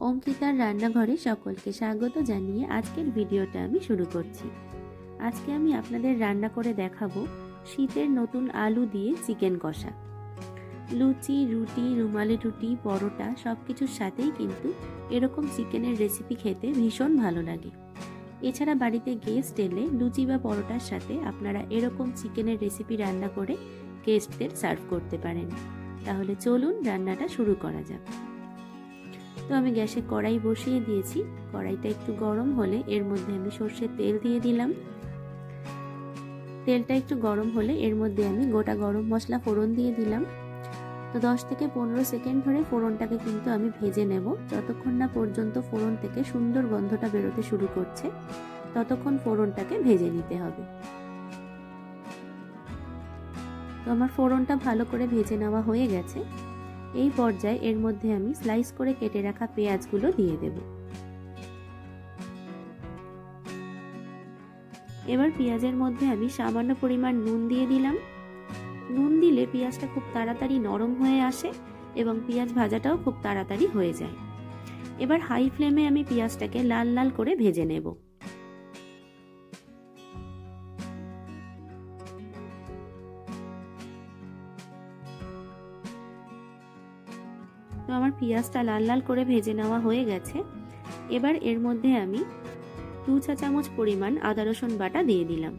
অঙ্কিতার রান্নাঘরে সকলকে স্বাগত জানিয়ে আজকের ভিডিওটা আমি শুরু করছি। আজকে আমি আপনাদের রান্না করে দেখাবো শীতের নতুন আলু দিয়ে চিকেন কষা। লুচি, রুটি, রুমালি রুটি, পরোটা সব কিছুর সাথেই কিন্তু এরকম চিকেনের রেসিপি খেতে ভীষণ ভালো লাগে। এছাড়া বাড়িতে গেস্ট এলে লুচি বা পরোটার সাথে আপনারা এরকম চিকেনের রেসিপি রান্না করে গেস্টদের সার্ভ করতে পারেন। তাহলে চলুন রান্নাটা শুরু করা যাক। তো আমি গ্যাসে কড়াই বসিয়ে দিয়েছি। কড়াইটা একটু গরম হলে এর মধ্যে আমি সর্ষের তেল দিয়ে দিলাম। তেলটা একটু গরম হলে এর মধ্যে আমি গোটা গরম মশলা ফোড়ন দিয়ে দিলাম। তো দশ থেকে পনেরো সেকেন্ড ধরে ফোড়নটাকে কিন্তু আমি ভেজে নেব। যতক্ষণ না পর্যন্ত ফোড়ন থেকে সুন্দর গন্ধটা বেরোতে শুরু করছে, ততক্ষণ ফোড়নটাকে ভেজে নিতে হবে। তো আমার ফোড়নটা ভালো করে ভেজে নেওয়া হয়ে গেছে। এই পর্যায়ে এর মধ্যে আমি স্লাইস করে কেটে রাখা পেঁয়াজগুলো দিয়ে দেব। এবার পেঁয়াজের মধ্যে আমি সামান্য পরিমাণ নুন দিয়ে দিলাম। নুন দিলে পেঁয়াজটা খুব তাড়াতাড়ি নরম হয়ে আসে এবং পেঁয়াজ ভাজাটাও খুব তাড়াতাড়ি হয়ে যায়। এবার হাই ফ্লেমে আমি পেঁয়াজটাকে লাল লাল করে ভেজে নেব। আমার পেঁয়াজটা লাল লাল করে ভেজে নেওয়া হয়ে গেছে। এবার এর মধ্যে আমি দু চা চামচ পরিমাণ আদা রসুন বাটা দিয়ে দিলাম।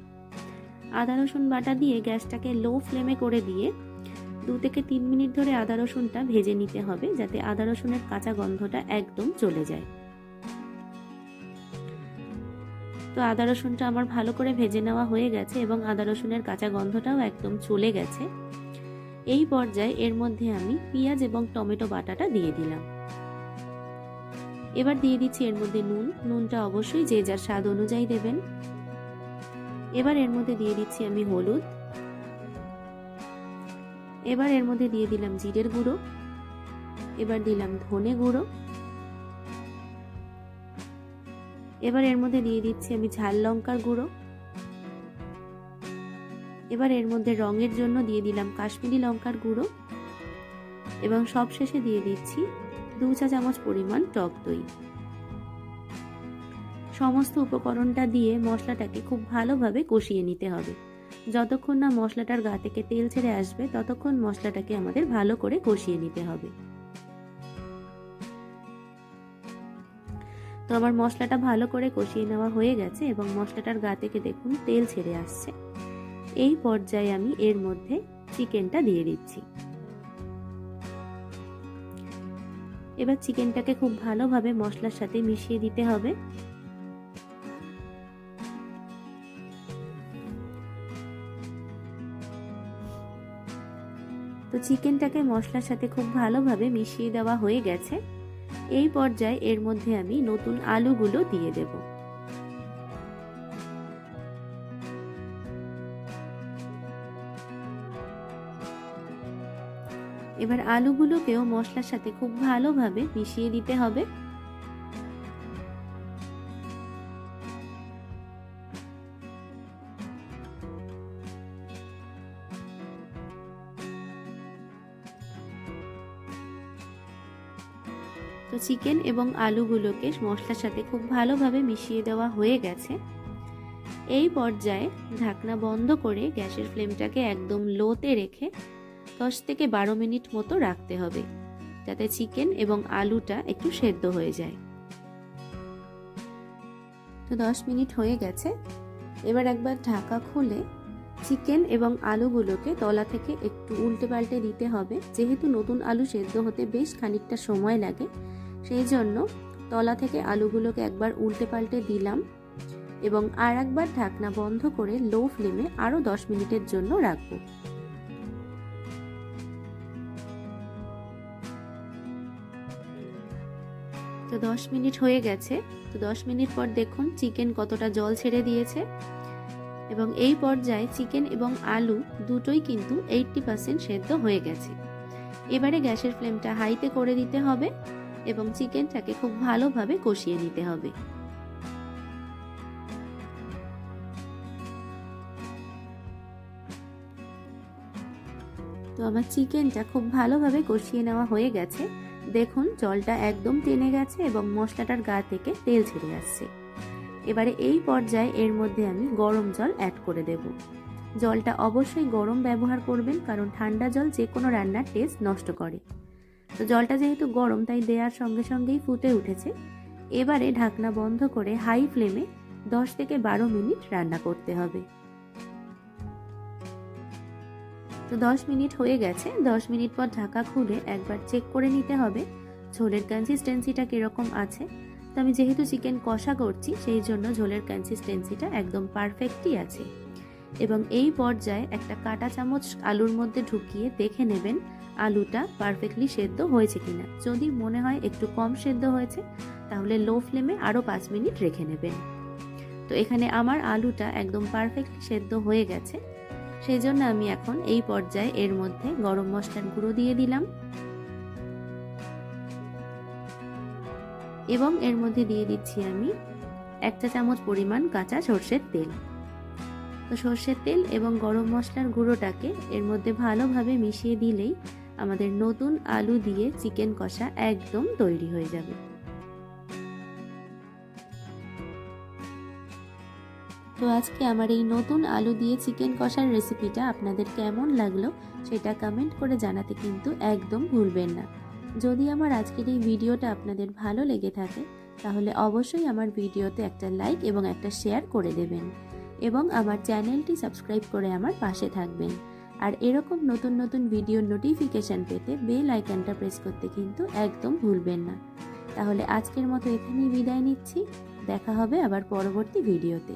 আদা রসুন বাটা দিয়ে গ্যাসটাকে লো ফ্লেমে করে দিয়ে দু থেকে তিন মিনিট ধরে আদা রসুনটা ভেজে নিতে হবে যাতে আদা রসুনের কাঁচা গন্ধটা একদম চলে যায়। তো আদা রসুনটা আমার ভালো করে ভেজে নেওয়া হয়ে গেছে এবং আদা রসুনের কাঁচা গন্ধটাও একদম চলে গেছে। এই পর্যায়ে এর মধ্যে আমি পেঁয়াজ এবং টমেটো বাটাটা দিয়ে দিলাম। এবার দিয়ে দিচ্ছি এর মধ্যে নুন। নুনটা অবশ্যই যে যার স্বাদ অনুযায়ী দেবেন। এবার এর মধ্যে দিয়ে দিচ্ছি আমি হলুদ। এবার এর মধ্যে দিয়ে দিলাম জিরের গুঁড়ো। এবার দিলাম ধনে গুঁড়ো। এবার এর মধ্যে দিয়ে দিচ্ছি আমি ঝাল লঙ্কার গুঁড়ো। এবার এর মধ্যে রঙের জন্য দিয়ে দিলাম কাশ্মীরি লঙ্কার গুঁড়ো এবং সবশেষে দিয়ে দিচ্ছি দু চা চামচ পরিমাণ টক দই। সমস্ত উপকরণটা দিয়ে মশলাটাকে খুব ভালোভাবে কষিয়ে নিতে হবে। যতক্ষণ না মশলাটার গা থেকে তেল ছেড়ে আসবে, ততক্ষণ মশলাটাকে আমাদের ভালো করে কষিয়ে নিতে হবে। তো আমার মশলাটা ভালো করে কষিয়ে নেওয়া হয়ে গেছে এবং মশলাটার গা থেকে দেখুন তেল ছেড়ে আসছে। এই পর্যায়ে আমি এর মধ্যে চিকেনটা দিয়ে দিচ্ছি। এবার চিকেনটাকে খুব ভালোভাবে মশলার সাথে মিশিয়ে দিতে হবে। তো চিকেনটাকে মশলার সাথে খুব ভালোভাবে মিশিয়ে দেওয়া হয়ে গেছে। এই পর্যায়ে এর মধ্যে আমি নতুন আলুগুলো দিয়ে দেব। এবার আলুগুলোকেও মশলার সাথে খুব ভালোভাবে মিশিয়ে দিতে হবে। তো চিকেন এবং আলুগুলোকে মশলার সাথে খুব ভালোভাবে মিশিয়ে দেওয়া হয়ে গেছে। এই পর্যায়ে ঢাকনা বন্ধ করে গ্যাসের ফ্লেমটাকে একদম লোতে রেখে দশ থেকে বারো মিনিট মতো রাখতে হবে। যাতে চিকেন এবং আলুটা একটু সেদ্ধ হয়ে যায়। তো দশ মিনিট হয়ে গেছে। এবার একবার ঢাকা খুলে চিকেন এবং আলুগুলোকে তলা থেকে একটু উল্টে পাল্টে দিতে হবে। যেহেতু নতুন আলু সেদ্ধ হতে বেশ খানিকটা সময় লাগে, সেই জন্য তলা থেকে আলুগুলোকে একবার উল্টে পাল্টে দিলাম এবং আর একবার ঢাকনা বন্ধ করে লো ফ্লেমে আরও দশ মিনিটের জন্য রাখব। তো দশ মিনিট হয়ে গেছে। তো দশ মিনিট পর দেখুন চিকেন কতটা জল ছেড়ে দিয়েছে। এবং এই পর্যায়ে চিকেন এবং আলু দুটোই কিন্তু এইটটি পার্সেন্ট সেদ্ধ হয়ে গেছে। এবারে গ্যাসের ফ্লেমটা হাইতে করে দিতে হবে এবং চিকেনটাকে খুব ভালোভাবে কষিয়ে নিতে হবে। তো আমার চিকেনটা খুব ভালোভাবে কষিয়ে নেওয়া হয়ে গেছে। দেখুন, জলটা একদম টেনে গেছে এবং মশলাটার গা থেকে তেল ছেড়ে আসছে। এবারে এই পর্যায়ে এর মধ্যে আমি গরম জল অ্যাড করে দেব। জলটা অবশ্যই গরম ব্যবহার করবেন কারণ ঠান্ডা জল যে কোনো রান্নার টেস্ট নষ্ট করে। তো জলটা যেহেতু গরম, তাই দেওয়ার সঙ্গে সঙ্গেই ফুটে উঠেছে। এবারে ঢাকনা বন্ধ করে হাই ফ্লেমে দশ থেকে বারো মিনিট রান্না করতে হবে। তো দশ মিনিট হয়ে গেছে। দশ মিনিট পর ঢাকা খুলে একবার চেক করে নিতে হবে, ঝোলের কনসিস্টেন্সিটা কীরকম আছে। তো আমি যেহেতু চিকেন কষা করছি, সেই জন্য ঝোলের কনসিস্টেন্সিটা একদম পারফেক্টই আছে। এবং এই পর্যায়ে একটা কাটা চামচ আলুর মধ্যে ঢুকিয়ে দেখে নেবেন আলুটা পারফেক্টলি সেদ্ধ হয়েছে কিনা। যদি মনে হয় একটু কম সেদ্ধ হয়েছে, তাহলে লো ফ্লেমে আরও পাঁচ মিনিট রেখে নেবেন। তো এখানে আমার আলুটা একদম পারফেক্টলি সেদ্ধ হয়ে গেছে। সেই জন্য আমি এখন এই পর্যায়ে এর মধ্যে গরম মশলার গুঁড়ো দিয়ে দিলাম। এবং এর মধ্যে দিয়ে দিচ্ছি আমি এক চা চামচ পরিমাণ কাঁচা সর্ষের তেল। তো সর্ষের তেল এবং গরম মশলার গুঁড়োটাকে এর মধ্যে ভালোভাবে মিশিয়ে দিলেই আমাদের নতুন আলু দিয়ে চিকেন কষা একদম তৈরি হয়ে যাবে। তো আজকে আমার এই নতুন আলু দিয়ে চিকেন কষার রেসিপিটা আপনাদের কেমন লাগল সেটা কমেন্ট করে জানাতে কিন্তু একদম ভুলবেন না। যদি আমার আজকের এই ভিডিওটা আপনাদের ভালো লেগে থাকে, তাহলে অবশ্যই আমার ভিডিওতে একটা লাইক এবং একটা শেয়ার করে দেবেন এবং আমার চ্যানেলটি সাবস্ক্রাইব করে আমার পাশে থাকবেন। আর এরকম নতুন নতুন ভিডিওর নোটিফিকেশান পেতে বেল আইকনটা প্রেস করতে কিন্তু একদম ভুলবেন না। তাহলে আজকের মতো এখানেই বিদায় নিচ্ছি, দেখা হবে আবার পরবর্তী ভিডিওতে